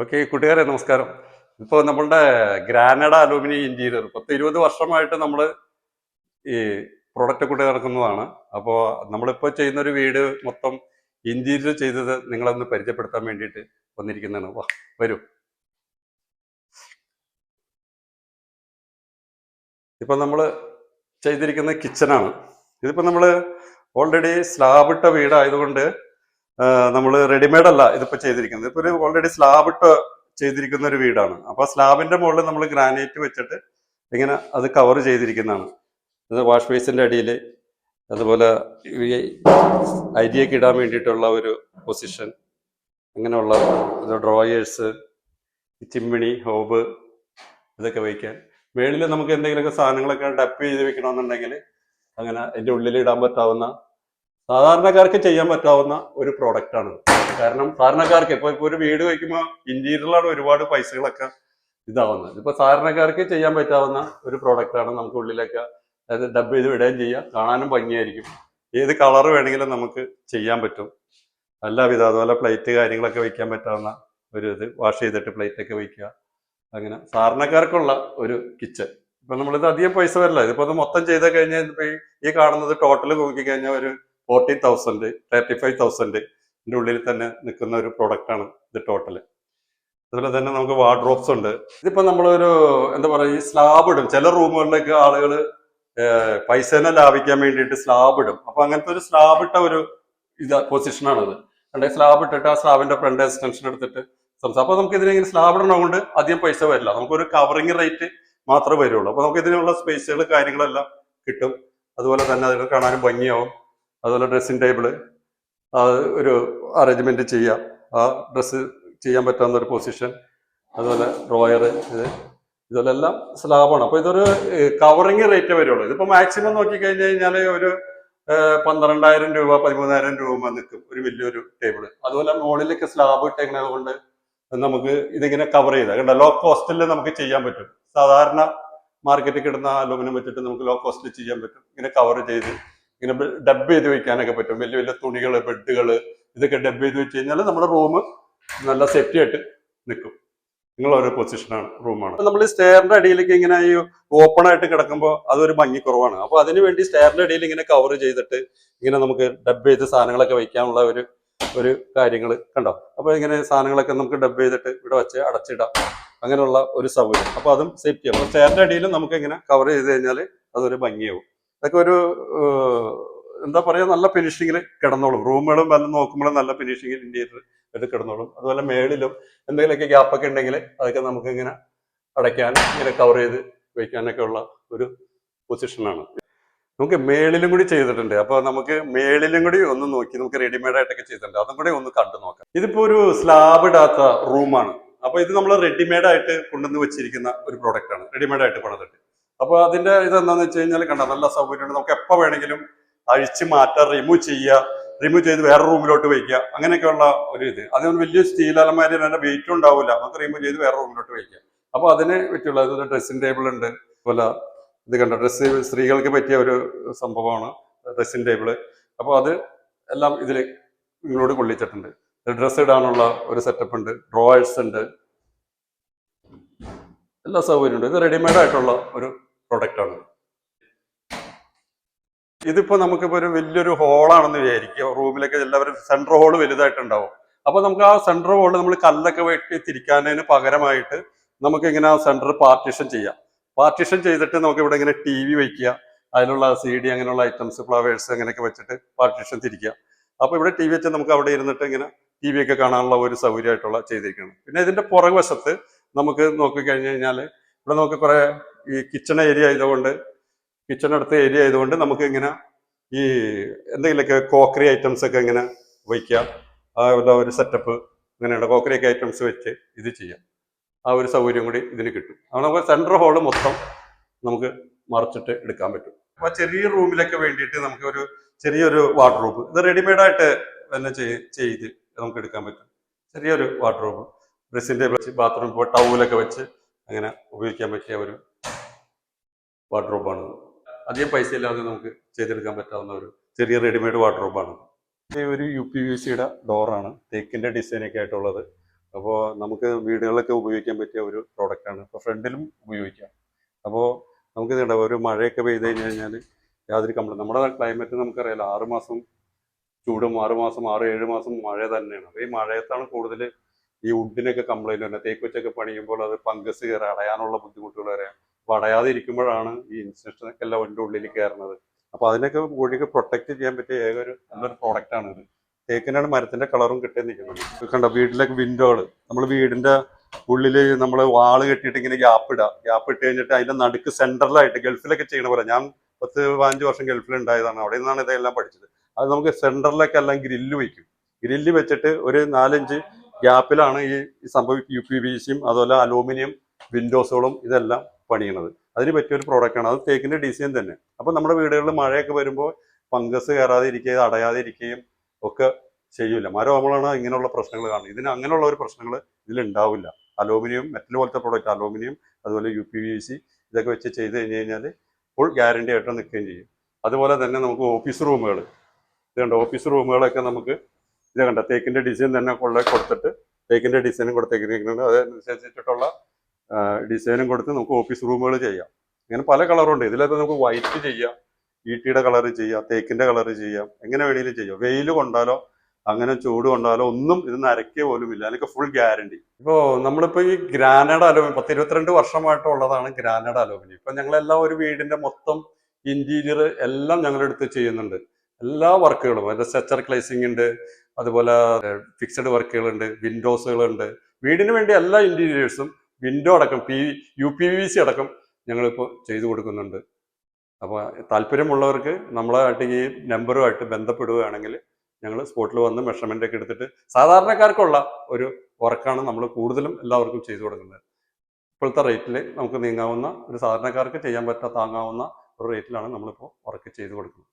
Okay കൂട്ടുകാരെ നമസ്കാരം. ഇപ്പോൾ നമ്മളുടെ ഗ്രാനഡ അലൂമിനിയം ഇന്റീരിയർ പത്ത് ഇരുപത് വർഷമായിട്ട് നമ്മൾ ഈ പ്രൊഡക്റ്റ് കൂട്ടി നടക്കുന്നതാണ്. അപ്പോൾ നമ്മളിപ്പോൾ ചെയ്യുന്ന ഒരു വീട് മൊത്തം ഇന്റീരിയർ ചെയ്തത് നിങ്ങളൊന്ന് പരിചയപ്പെടുത്താൻ വേണ്ടിയിട്ട് വന്നിരിക്കുന്നതാണ്. വാ വരൂ. ഇപ്പം നമ്മൾ ചെയ്തിരിക്കുന്ന കിച്ചനാണ് ഇതിപ്പോൾ നമ്മൾ ഓൾറെഡി സ്ലാബിട്ട വീടായതുകൊണ്ട് നമ്മൾ റെഡിമെയ്ഡ് അല്ല ഇതിപ്പോൾ ചെയ്തിരിക്കുന്നത്. ഇപ്പൊ ഒരു ഓൾറെഡി സ്ലാബ് ഇട്ട് ചെയ്തിരിക്കുന്ന ഒരു വീടാണ്. അപ്പോൾ സ്ലാബിന്റെ മുകളിൽ നമ്മൾ ഗ്രാനൈറ്റ് വെച്ചിട്ട് ഇങ്ങനെ അത് കവർ ചെയ്തിരിക്കുന്നതാണ്. അത് വാഷ് ബേസിന്റെ അടിയിൽ അതുപോലെ അരിയൊക്കെ ഇടാൻ വേണ്ടിയിട്ടുള്ള ഒരു പൊസിഷൻ അങ്ങനെയുള്ള ഡ്രോയേഴ്സ് ചിമ്മിണി ഹോബ് ഇതൊക്കെ വയ്ക്കാൻ മേളിൽ നമുക്ക് എന്തെങ്കിലുമൊക്കെ സാധനങ്ങളൊക്കെ ഡപ്പ് ചെയ്ത് വെക്കണമെന്നുണ്ടെങ്കിൽ അങ്ങനെ അതിന്റെ ഉള്ളിൽ ഇടാൻ പറ്റാവുന്ന സാധാരണക്കാർക്ക് ചെയ്യാൻ പറ്റാവുന്ന ഒരു പ്രോഡക്റ്റ് ആണ് കാരണം സാധാരണക്കാർക്ക് ഇപ്പൊ ഇപ്പൊ ഒരു വീട് വയ്ക്കുമ്പോൾ ഇന്റീരിയറിലാണ് ഒരുപാട് പൈസകളൊക്കെ ഇതാവുന്നത്. ഇപ്പൊ സാധാരണക്കാർക്ക് ചെയ്യാൻ പറ്റാവുന്ന ഒരു പ്രോഡക്റ്റ് ആണ് നമുക്ക് ഉള്ളിലൊക്കെ അതായത് ഡബ് ചെയ്ത് വിടുകയും ചെയ്യാം. കാണാനും ഭംഗിയായിരിക്കും. ഏത് കളർ വേണമെങ്കിലും നമുക്ക് ചെയ്യാൻ പറ്റും. എല്ലാവിധ അതുപോലെ പ്ലേറ്റ് കാര്യങ്ങളൊക്കെ വെക്കാൻ പറ്റാവുന്ന ഒരു ഇത്. വാഷ് ചെയ്തിട്ട് പ്ലേറ്റ് ഒക്കെ വെക്കുക അങ്ങനെ സാധാരണക്കാർക്കുള്ള ഒരു കിച്ചൺ ഇപ്പൊ നമ്മളിത് അധികം പൈസ വരില്ല. ഇതിപ്പോ ഇത് മൊത്തം ചെയ്ത് കഴിഞ്ഞാൽ ഈ- കാണുന്നത് ടോട്ടൽ നോക്കി കഴിഞ്ഞാൽ ഒരു ഫോർട്ടി തൗസൻഡ് തേർട്ടി ഫൈവ് തൗസൻഡിന്റെ ഉള്ളിൽ തന്നെ നിൽക്കുന്ന ഒരു പ്രോഡക്റ്റ് ആണ് ഇത് ടോട്ടൽ അതുപോലെ തന്നെ നമുക്ക് വാർഡ്രോബ്സ് ഉണ്ട്. ഇതിപ്പോൾ നമ്മളൊരു എന്താ പറയുക ഈ സ്ലാബ് ഇടും. ചില റൂമുകളിലേക്ക് ആളുകൾ പൈസനെ ലാഭിക്കാൻ വേണ്ടിയിട്ട് സ്ലാബ് ഇടും. അപ്പോൾ അങ്ങനത്തെ ഒരു സ്ലാബ് ഇട്ട ഒരു ഇത് പൊസിഷനാണത് അല്ലെങ്കിൽ സ്ലാബ് ഇട്ടിട്ട് ആ സ്ലാബിന്റെ ഫ്രണ്ട് എക്സ്റ്റൻഷൻ എടുത്തിട്ട് സംസാരം അപ്പോൾ നമുക്ക് ഇതിനെങ്ങനെ സ്ലാബ് ഇടണമുണ്ട് അധികം പൈസ വരില്ല. നമുക്കൊരു കവറിങ് റേറ്റ് മാത്രമേ വരുള്ളൂ. അപ്പോൾ നമുക്ക് ഇതിനുള്ള സ്പേസുകൾ കാര്യങ്ങളെല്ലാം കിട്ടും. അതുപോലെ തന്നെ അതിന് കാണാനും ഭംഗിയാവും. അതുപോലെ ഡ്രസ്സിങ് ടേബിൾ ഒരു അറേഞ്ച്മെന്റ് ചെയ്യാം. ആ ഡ്രസ്സ് ചെയ്യാൻ പറ്റാവുന്ന ഒരു പൊസിഷൻ അതുപോലെ ഡ്രോയർ ഇത് ഇതിലെല്ലാം സ്ലാബാണ് അപ്പൊ ഇതൊരു കവറിങ് റേറ്റ് വരുള്ളൂ. ഇതിപ്പോ മാക്സിമം നോക്കി കഴിഞ്ഞു കഴിഞ്ഞാൽ ഒരു പന്ത്രണ്ടായിരം രൂപ പതിമൂന്നായിരം രൂപ നിൽക്കും ഒരു വലിയൊരു ടേബിൾ അതുപോലെ മുകളിലേക്ക് സ്ലാബ് ഇട്ടേക്കുന്നത് കൊണ്ട് നമുക്ക് ഇതിങ്ങനെ കവർ ചെയ്ത. കണ്ട ലോ കോസ്റ്റിൽ നമുക്ക് ചെയ്യാൻ പറ്റും. സാധാരണ മാർക്കറ്റിൽ കിട്ടുന്ന അലൂമിനിയം വെച്ചിട്ട് നമുക്ക് ലോ കോസ്റ്റിൽ ചെയ്യാൻ പറ്റും. ഇങ്ങനെ കവർ ചെയ്ത് ഇങ്ങനെ ഡബ് ചെയ്ത് വെക്കാനൊക്കെ പറ്റും. വലിയ വലിയ തുണികൾ ബെഡുകൾ ഇതൊക്കെ ഡബ് ചെയ്ത് വെച്ച് കഴിഞ്ഞാൽ നമ്മുടെ റൂം നല്ല സേഫ്റ്റി ആയിട്ട് നിൽക്കും നിങ്ങൾ ഓരോ പൊസിഷനാണ് റൂമാണ് നമ്മൾ സ്റ്റെയറിന്റെ അടിയിലേക്ക് ഇങ്ങനെ ഈ ഓപ്പൺ ആയിട്ട് കിടക്കുമ്പോൾ അതൊരു ഭംഗി കുറവാണ്. അപ്പൊ അതിന് വേണ്ടി സ്റ്റെയറിന്റെ അടിയിൽ ഇങ്ങനെ കവർ ചെയ്തിട്ട് ഇങ്ങനെ നമുക്ക് ഡബ് ചെയ്ത് സാധനങ്ങളൊക്കെ വെക്കാനുള്ള ഒരു ഒരു കാര്യങ്ങൾ കണ്ടോ? അപ്പൊ ഇങ്ങനെ സാധനങ്ങളൊക്കെ നമുക്ക് ഡബ് ചെയ്തിട്ട് ഇവിടെ വെച്ച് അടച്ചിടാം. അങ്ങനെയുള്ള ഒരു സൗകര്യം. അപ്പൊ അതും സേഫ്റ്റി ആവും സ്റ്റെയറിന്റെ അടിയിലും നമുക്ക് ഇങ്ങനെ കവർ ചെയ്ത് കഴിഞ്ഞാൽ അതൊരു ഭംഗിയാവും. ഇതൊക്കെ ഒരു എന്താ പറയാ നല്ല ഫിനിഷിങ്ങിൽ കിടന്നോളും. റൂമുകളും വല്ല നോക്കുമ്പോഴും നല്ല ഫിനിഷിങ്ങിൽ ഇന്റീരിയർ ഇത് കിടന്നോളും. അതുപോലെ മേളിലും എന്തെങ്കിലുമൊക്കെ ഗ്യാപ്പൊക്കെ ഉണ്ടെങ്കിൽ അതൊക്കെ നമുക്ക് ഇങ്ങനെ അടയ്ക്കാൻ ഇങ്ങനെ കവർ ചെയ്ത് വയ്ക്കാനൊക്കെ ഉള്ള ഒരു പൊസിഷനാണ് നമുക്ക് മേളിലും കൂടി ചെയ്തിട്ടുണ്ട്. അപ്പൊ നമുക്ക് മേളിലും കൂടി ഒന്ന് നോക്കി നമുക്ക് റെഡിമെയ്ഡ് ആയിട്ടൊക്കെ ചെയ്തിട്ടുണ്ട്. അതും കൂടി ഒന്ന് കണ്ടു നോക്കാം. ഇതിപ്പോ ഒരു സ്ലാബ് ഇടാത്ത റൂമാണ് അപ്പൊ ഇത് നമ്മൾ റെഡിമെയ്ഡ് ആയിട്ട് കൊണ്ടുവന്ന് വെച്ചിരിക്കുന്ന ഒരു പ്രോഡക്റ്റ് ആണ്. റെഡിമെയ്ഡ് ആയിട്ട് പണിതിട്ട്. അപ്പൊ അതിന്റെ ഇതെന്താന്ന് വെച്ച് കഴിഞ്ഞാൽ കണ്ട നല്ല സൗകര്യമുണ്ട്. നമുക്ക് എപ്പോ വേണമെങ്കിലും അഴിച്ച് മാറ്റാം റിമൂവ് ചെയ്യുക റിമൂവ് ചെയ്ത് വേറെ റൂമിലോട്ട് വയ്ക്കുക അങ്ങനെയൊക്കെയുള്ള ഒരു ഇത്. അതിന് വലിയ സ്റ്റീൽ അലമാരി നല്ല വെയിറ്റും ഉണ്ടാവില്ല നമുക്ക് റിമൂവ് ചെയ്ത് വേറെ റൂമിലോട്ട് വയ്ക്കുക അപ്പൊ അതിന് പറ്റുള്ള ഡ്രസ്സിംഗ് ടേബിൾ ഉണ്ട്. അതുപോലെ ഇത് കണ്ട ഡ്രസ്സ് സ്ത്രീകൾക്ക് പറ്റിയ ഒരു സംഭവമാണ് ഡ്രസ്സിംഗ് ടേബിൾ അപ്പോൾ അത് എല്ലാം ഇതിൽ നിങ്ങളോട് കൊള്ളിച്ചിട്ടുണ്ട്. ഡ്രസ്സ് ഇടാനുള്ള ഒരു സെറ്റപ്പ് ഉണ്ട്. ഡ്രോയേഴ്സ് ഉണ്ട്. എല്ലാ സൗകര്യമുണ്ട്. ഇത് റെഡിമെയ്ഡ് ആയിട്ടുള്ള ഒരു പ്രൊഡക്റ്റ് ആണ്. ഇതിപ്പോ നമുക്കിപ്പോ ഒരു വലിയൊരു ഹോളാണെന്ന് വിചാരിക്കുക. റൂമിലൊക്കെ എല്ലാവരും സെൻട്രൽ ഹോൾ വലുതായിട്ടുണ്ടാവും. അപ്പോൾ നമുക്ക് ആ സെൻട്രൽ ഹോൾ നമ്മൾ കല്ലൊക്കെ വെട്ടി തിരിക്കാനതിന് പകരമായിട്ട് നമുക്ക് ഇങ്ങനെ ആ സെൻട്രൽ പാർട്ടീഷൻ ചെയ്യാം. പാർട്ടീഷൻ ചെയ്തിട്ട് നമുക്ക് ഇവിടെ ഇങ്ങനെ ടി വി വയ്ക്കുക അതിലുള്ള സി ഡി അങ്ങനെയുള്ള ഐറ്റംസ് ഫ്ലവേഴ്സ് അങ്ങനെയൊക്കെ വെച്ചിട്ട് പാർട്ടീഷൻ തിരിക്കുക. അപ്പോൾ ഇവിടെ ടി വി വെച്ച് നമുക്ക് അവിടെ ഇരുന്നിട്ട് ഇങ്ങനെ ടി വി ഒക്കെ കാണാനുള്ള ഒരു സൗകര്യമായിട്ടുള്ള ചെയ്തിരിക്കണം പിന്നെ ഇതിന്റെ പുറകുവശത്ത് നമുക്ക് നോക്കി കഴിഞ്ഞു കഴിഞ്ഞാൽ ഇവിടെ നമുക്ക് കുറെ ഈ കിച്ചൺ ഏരിയ ആയതുകൊണ്ട് കിച്ചൺ അടുത്ത ഏരിയ ആയതുകൊണ്ട് നമുക്ക് ഇങ്ങനെ ഈ എന്തെങ്കിലുമൊക്കെ കോക്കറി ഐറ്റംസ് ഒക്കെ ഇങ്ങനെ വയ്ക്കാം ആ ഒരു സെറ്റപ്പ് ഇങ്ങനെയുള്ള കോക്കറി ഒക്കെ ഐറ്റംസ് വെച്ച് ഇത് ചെയ്യാം. ആ ഒരു സൗകര്യം കൂടി ഇതിന് കിട്ടും. അപ്പോൾ നമുക്ക് സെൻട്രൽ ഹോൾ മൊത്തം നമുക്ക് മറച്ചിട്ട് എടുക്കാൻ പറ്റും. അപ്പോൾ ചെറിയ റൂമിലൊക്കെ വേണ്ടിയിട്ട് നമുക്ക് ഒരു ചെറിയൊരു വാർഡ്രോബ് ഇത് റെഡിമെയ്ഡായിട്ട് തന്നെ ചെയ്- ചെയ്ത് നമുക്ക് എടുക്കാൻ പറ്റും. ചെറിയൊരു വാർഡ്രോബ് ഡ്രസ്സിന്റെ വെച്ച് ബാത്റൂം ഇപ്പോൾ ടൗലൊക്കെ വെച്ച് അങ്ങനെ ഉപയോഗിക്കാൻ പറ്റിയ ഒരു വാർഡ്രോബാണ് അധികം പൈസ ഇല്ലാതെ നമുക്ക് ചെയ്തെടുക്കാൻ പറ്റാവുന്ന ഒരു ചെറിയ റെഡിമെയ്ഡ് വാർഡ്രോബാണ് ഇത് ഒരു യു പി യു സിയുടെ ഡോറാണ്. തേക്കിന്റെ ഡിസൈനൊക്കെ ആയിട്ടുള്ളത്. അപ്പോൾ നമുക്ക് വീടുകളിലൊക്കെ ഉപയോഗിക്കാൻ പറ്റിയ ഒരു പ്രോഡക്റ്റാണ്. ഇപ്പോൾ ഫ്രണ്ടിലും ഉപയോഗിക്കാം. അപ്പോൾ നമുക്ക് ഇത് കണ്ടോ ഒരു മഴയൊക്കെ പെയ്ത് കഴിഞ്ഞ് കഴിഞ്ഞാൽ യാതൊരു കംപ്ലൈന്റ് നമ്മുടെ ക്ലൈമറ്റ് നമുക്കറിയാലോ ആറ് മാസം ചൂടും ആറ് മാസം ആറ് ഏഴ് മാസം മഴ തന്നെയാണ്. അപ്പോൾ ഈ മഴയത്താണ് കൂടുതൽ ഈ വുഡിനൊക്കെ കംപ്ലൈന്റ് വരുന്നത്. തേക്ക് വെച്ചൊക്കെ പണിയുമ്പോൾ അത് ഫംഗസ് കയറി അടയാനുള്ള ബുദ്ധിമുട്ടുകൾ വരാം ഇരിക്കുമ്പോഴാണ് ഈ ഇൻസെക്ഷനൊക്കെ എല്ലാം എന്റെ ഉള്ളിൽ കയറുന്നത് അപ്പോൾ അതിനൊക്കെ കോഴിക്ക് പ്രൊട്ടക്ട് ചെയ്യാൻ പറ്റിയ ഏക ഒരു നല്ലൊരു പ്രോഡക്റ്റാണ് ഇത്. തേക്കിനാണ് മരത്തിന്റെ കളറും കിട്ടി നിൽക്കുന്നത് കണ്ടോ വീട്ടിലേക്ക് വിൻഡോകൾ നമ്മൾ വീടിന്റെ ഉള്ളിൽ നമ്മൾ വാൾ കെട്ടിയിട്ട് ഇങ്ങനെ ഗ്യാപ്പ് ഇടുക ഗ്യാപ്പ് ഇട്ട് കഴിഞ്ഞിട്ട് അതിന്റെ നടുക്ക് സെന്ററിലായിട്ട് ഗൾഫിലൊക്കെ ചെയ്യണ പോലെ. ഞാൻ പത്ത് പതിനഞ്ച് വർഷം ഗൾഫിൽ ഉണ്ടായതാണ് അവിടെ നിന്നാണ് ഇതെല്ലാം പഠിച്ചത്. അത് നമുക്ക് സെന്ററിലൊക്കെ എല്ലാം ഗ്രില്ല് വയ്ക്കും ഗ്രില്ല് വെച്ചിട്ട് ഒരു നാലഞ്ച് ഗ്യാപ്പിലാണ് ഈ സംഭവം യു പി ബി സിയും അതുപോലെ അലൂമിനിയം വിൻഡോസുകളും ഇതെല്ലാം പണിയണത്. അതിന് പറ്റിയ ഒരു പ്രോഡക്റ്റാണ് അത് തേക്കിന്റെ ഡിസൈൻ തന്നെ. അപ്പൊ നമ്മുടെ വീടുകളിൽ മഴയൊക്കെ വരുമ്പോൾ ഫംഗസ് കയറാതെ ഇരിക്കുകയും അടയാതെ ഇരിക്കുകയും ഒക്കെ ചെയ്യൂല. മരമാകുമ്പോഴാണ് ഇങ്ങനെയുള്ള പ്രശ്നങ്ങൾ കാണുന്നത്. ഇതിന് അങ്ങനെയുള്ള ഒരു പ്രശ്നങ്ങൾ ഇതിൽ ഉണ്ടാവില്ല. അലൂമിനിയം മെറ്റൽ പോലത്തെ പ്രോഡക്റ്റ് അലൂമിനിയം അതുപോലെ യു പി വി സി ഇതൊക്കെ വെച്ച് ചെയ്ത് കഴിഞ്ഞ് കഴിഞ്ഞാൽ ഫുൾ ഗ്യാരണ്ടി ആയിട്ട് നിൽക്കുകയും ചെയ്യും. അതുപോലെ തന്നെ നമുക്ക് ഓഫീസ് റൂമുകൾ ഇത് കണ്ട? ഓഫീസ് റൂമുകളൊക്കെ നമുക്ക് ഇത് കണ്ട? തേക്കിന്റെ ഡിസൈൻ തന്നെ കൊള്ള കൊടുത്തിട്ട് തേക്കിന്റെ ഡിസൈനും കൊടുത്തേക്കുന്നുണ്ട് അതനുസരിച്ചിട്ടുള്ള ഡിസൈനും കൊടുത്ത് നമുക്ക് ഓഫീസ് റൂമുകൾ ചെയ്യാം. ഇങ്ങനെ പല കളറുണ്ട് ഇതിലൊക്കെ നമുക്ക് വൈറ്റ് ചെയ്യാം ഈട്ടിയുടെ കളർ ചെയ്യാം തേക്കിന്റെ കളർ ചെയ്യാം. എങ്ങനെ വേണമെങ്കിലും ചെയ്യാം. വെയിൽ കൊണ്ടാലോ അങ്ങനെ ചൂട് കൊണ്ടാലോ ഒന്നും ഇത് നരക്കിയ പോലും ഇല്ല. അതിനൊക്കെ ഫുൾ ഗ്യാരണ്ടി ഇപ്പോ നമ്മളിപ്പോ ഈ ഗ്രാനൈഡ് അലോമിനി പത്ത് ഇരുപത്തിരണ്ട് വർഷമായിട്ടുള്ളതാണ് ഗ്രാനൈഡ് അലോമിനി ഇപ്പൊ ഞങ്ങളെല്ലാം ഒരു വീടിന്റെ മൊത്തം ഇന്റീരിയർ എല്ലാം ഞങ്ങളെടുത്ത് ചെയ്യുന്നുണ്ട്. എല്ലാ വർക്കുകളും. അതായത് സെച്ചർ ക്ലേസിംഗ് ഉണ്ട് അതുപോലെ ഫിക്സഡ് വർക്കുകളുണ്ട് വിൻഡോസുകളുണ്ട് വീടിന് വേണ്ടി എല്ലാ ഇന്റീരിയേഴ്സും വിൻഡോ അടക്കം P U P V C അടക്കം ഞങ്ങളിപ്പോൾ ചെയ്തു കൊടുക്കുന്നുണ്ട്. അപ്പോൾ താല്പര്യമുള്ളവർക്ക് നമ്മളായിട്ട് ഈ നമ്പറുമായിട്ട് ബന്ധപ്പെടുകയാണെങ്കിൽ ഞങ്ങൾ സ്പോട്ടിൽ വന്ന് മെഷർമെന്റ് ഒക്കെ എടുത്തിട്ട് സാധാരണക്കാർക്കുള്ള ഒരു വർക്കാണ് നമ്മൾ കൂടുതലും എല്ലാവർക്കും ചെയ്തു കൊടുക്കുന്നത്. ഇപ്പോഴത്തെ റേറ്റിൽ നമുക്ക് നീങ്ങാവുന്ന ഒരു സാധാരണക്കാർക്ക് ചെയ്യാൻ പറ്റാത്ത താങ്ങാവുന്ന ഒരു റേറ്റിലാണ് നമ്മളിപ്പോൾ വർക്ക് ചെയ്തു കൊടുക്കുന്നത്.